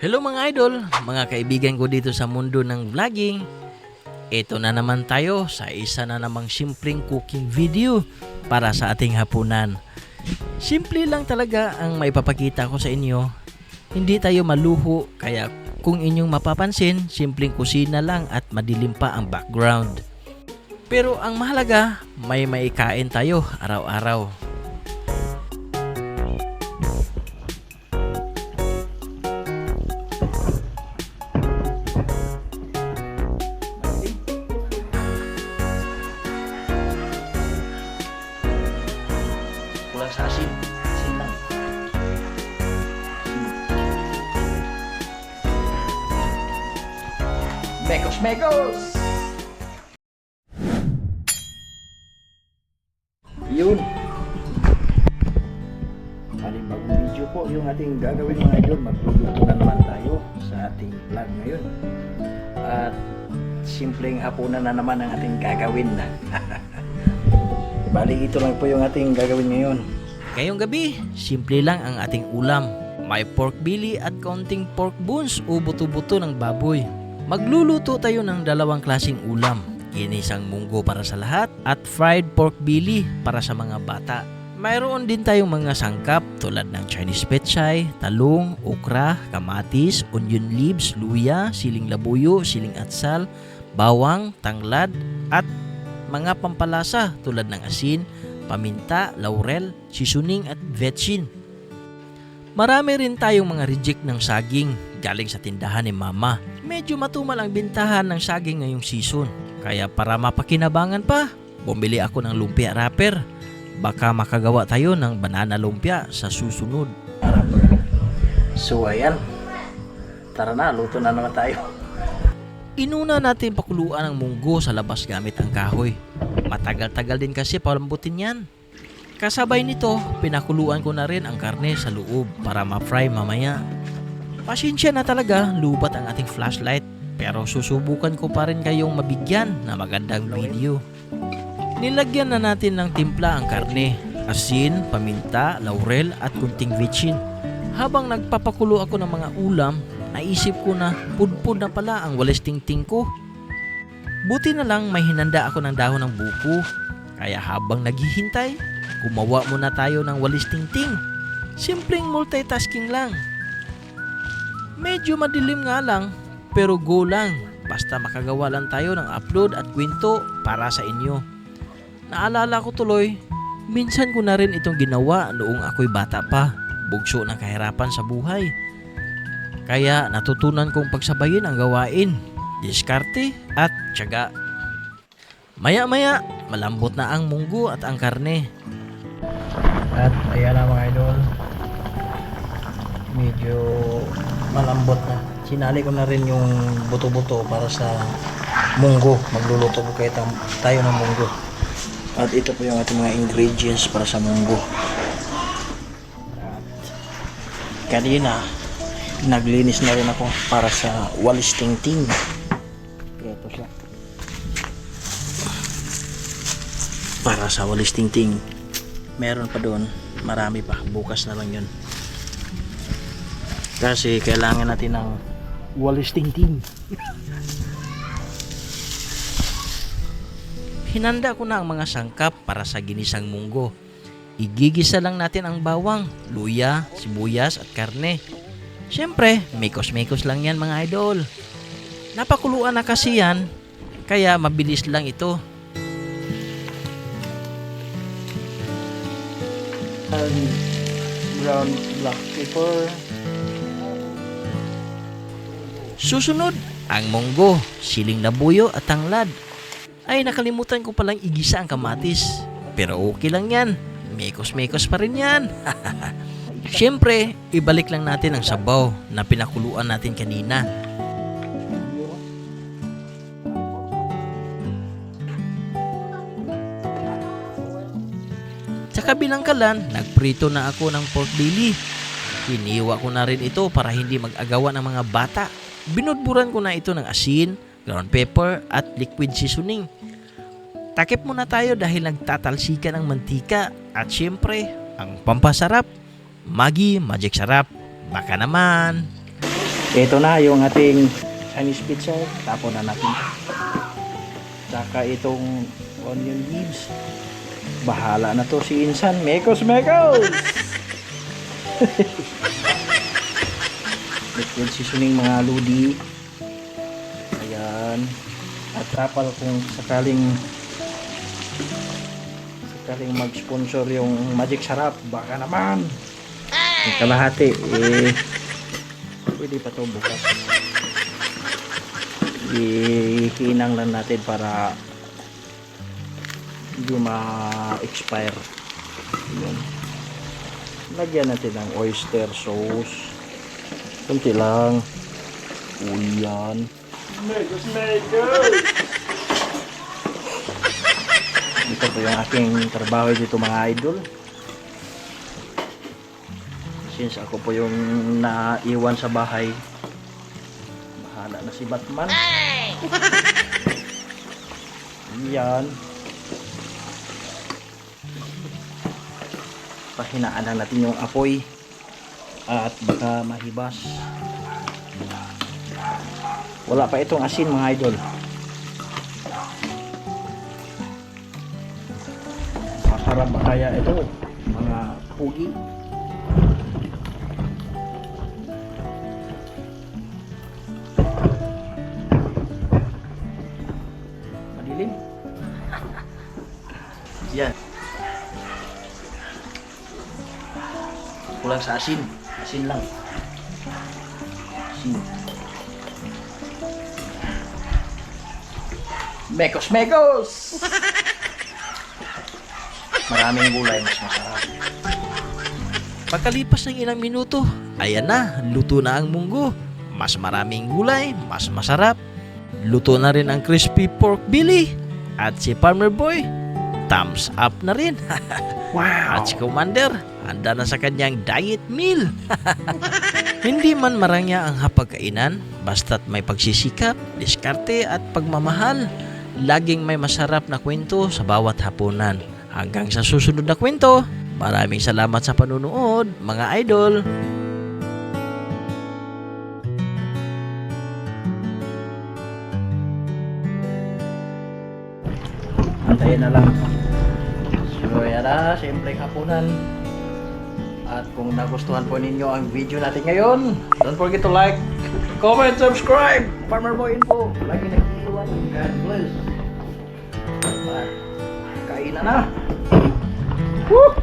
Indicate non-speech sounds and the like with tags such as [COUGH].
Hello mga idol, mga kaibigan ko dito sa mundo ng vlogging. Ito na naman tayo sa isa na namang simpleng cooking video para sa ating hapunan. Simple lang talaga ang maipapakita ko sa inyo. Hindi tayo maluho kaya kung inyong mapapansin, simpleng kusina lang at madilim pa ang background. Pero ang mahalaga, may maikain tayo araw-araw. Mekos, mekos! Yun. Bali, bagong video po yung ating gagawin mga idol. Magluluto na naman tayo sa ating vlog ngayon. At simpleng hapunan na naman ang ating gagawin na. [LAUGHS] Bali, ito lang po yung ating gagawin ngayon. Ngayong gabi, simple lang ang ating ulam. May pork belly at kaunting pork bones o buto-buto ng baboy. Magluluto tayo ng dalawang klasing ulam. Ginisang munggo para sa lahat at fried pork belly para sa mga bata. Mayroon din tayong mga sangkap tulad ng Chinese pechay, talong, okra, kamatis, onion leaves, luya, siling labuyo, siling atsal, bawang, tanglad, at mga pampalasa tulad ng asin, paminta, laurel, seasoning at vetsin. Marami rin tayong mga reject ng saging galing sa tindahan ni Mama. Medyo matumal ang bintahan ng saging ngayong season. Kaya para mapakinabangan pa, bumili ako ng lumpia wrapper. Baka makagawa tayo ng banana lumpia sa susunod. So ayan, tara na, luto na naman tayo. Inuna natin pakuluan ang munggo sa labas gamit ang kahoy. Matagal-tagal din kasi palambutin yan. Kasabay nito, pinakuluan ko na rin ang karne sa loob para ma-fry mamaya. Pasensya na talaga, lubat ang ating flashlight. Pero susubukan ko pa rin kayong mabigyan na magandang video. Nilagyan na natin ng timpla ang karne, asin, paminta, laurel at kunting vitsin. Habang nagpapakulo ako ng mga ulam, naisip ko na pudpud na pala ang walis tingting ko. Buti na lang may hinanda ako ng dahon ng buko. Kaya habang naghihintay, gumawa muna tayo ng walis tingting. Simpleng multitasking lang. Medyo madilim nga lang, pero go lang. Basta makagawa lang tayo ng upload at kwento para sa inyo. Naalala ko tuloy, minsan ko na rin itong ginawa noong ako'y bata pa. Bugso ng kahirapan sa buhay. Kaya natutunan kong pagsabayin ang gawain, diskarte at tiyaga. Maya-maya, malambot na ang munggo at ang karne. At ayan na mga idol. Medyo malambot na. Sinali ko na rin yung buto-buto para sa munggo. Magluluto po kayo tayo ng munggo. At ito po yung ating mga ingredients para sa munggo. Kanina, naglinis na rin ako para sa walis tingting. Ito siya. Para sa walis tingting. Meron pa doon. Marami pa. Bukas na lang yun. Kasi kailangan natin ng walis tingting. Hinanda ko na ang mga sangkap para sa ginisang munggo. Igigisa lang natin ang bawang, luya, sibuyas at karne. Siyempre, mikos-mikos lang yan mga idol. Napakuluan na kasi yan, kaya mabilis lang ito. brown black pepper Susunod, ang munggo, siling labuyo at tanglad. Ay nakalimutan ko palang igisa ang kamatis. Pero okay lang yan. Mekos-mekos pa rin yan. [LAUGHS] Siyempre, ibalik lang natin ang sabaw na pinakuluan natin kanina. Sa kabilang kalan, nagprito na ako ng pork belly. Hiniwa ko na rin ito para hindi mag-agawan ng mga bata. Binudburan ko na ito ng asin, ground pepper at liquid seasoning. Takip muna tayo dahil nagtatalsikan ng mantika at syempre, ang pampasarap, Maggi Magic Sarap. Baka naman. Ito na yung ating Chinese pizza. Tapon na natin. Tsaka itong onion leaves. Bahala na to si Insan. Mekos, mekos! [LAUGHS] Liquid seasoning mga ludi. Ayan. At tapal kung sakaling sakaling mag-sponsor yung Magic Sarap. Baka naman. Yung kalahati, eh, pwede pa to bukas. Ihinang lang natin para hindi ma-expire. Yun. Lagyan natin ng oyster sauce. Kunti lang. Uyan. Ito po yung aking trabaho dito mga idol. Since ako po yung naiwan sa bahay, bahala na si Batman. Yan. Pahinaan lang natin yung apoy at baka mahibas. Wala pa itong asin mga idol. Masarap ba kaya ito mga pugi? Kulang sa asin. Asin lang. Asin. Mekos, mekos! Maraming gulay, mas masarap. Pagkalipas ng ilang minuto, ayan na, luto na ang munggo. Mas maraming gulay, mas masarap. Luto na rin ang crispy pork belly. At si Farmer Boy, thumbs up na rin. Wow! [LAUGHS] At si Commander, handa na sa kanyang diet meal. [LAUGHS] Hindi man marangya ang hapagkainan, basta't may pagsisikap, diskarte at pagmamahal. Laging may masarap na kwento sa bawat hapunan. Hanggang sa susunod na kwento, maraming salamat sa panunood, mga idol. Antayin na lang. So, yan na. Siyempre kapunan. At kung nagustuhan po ninyo ang video natin ngayon, don't forget to like, comment, subscribe. Farmer Boy Info. Lagi nagkikiwan. God bless. At, kainan na. Woo!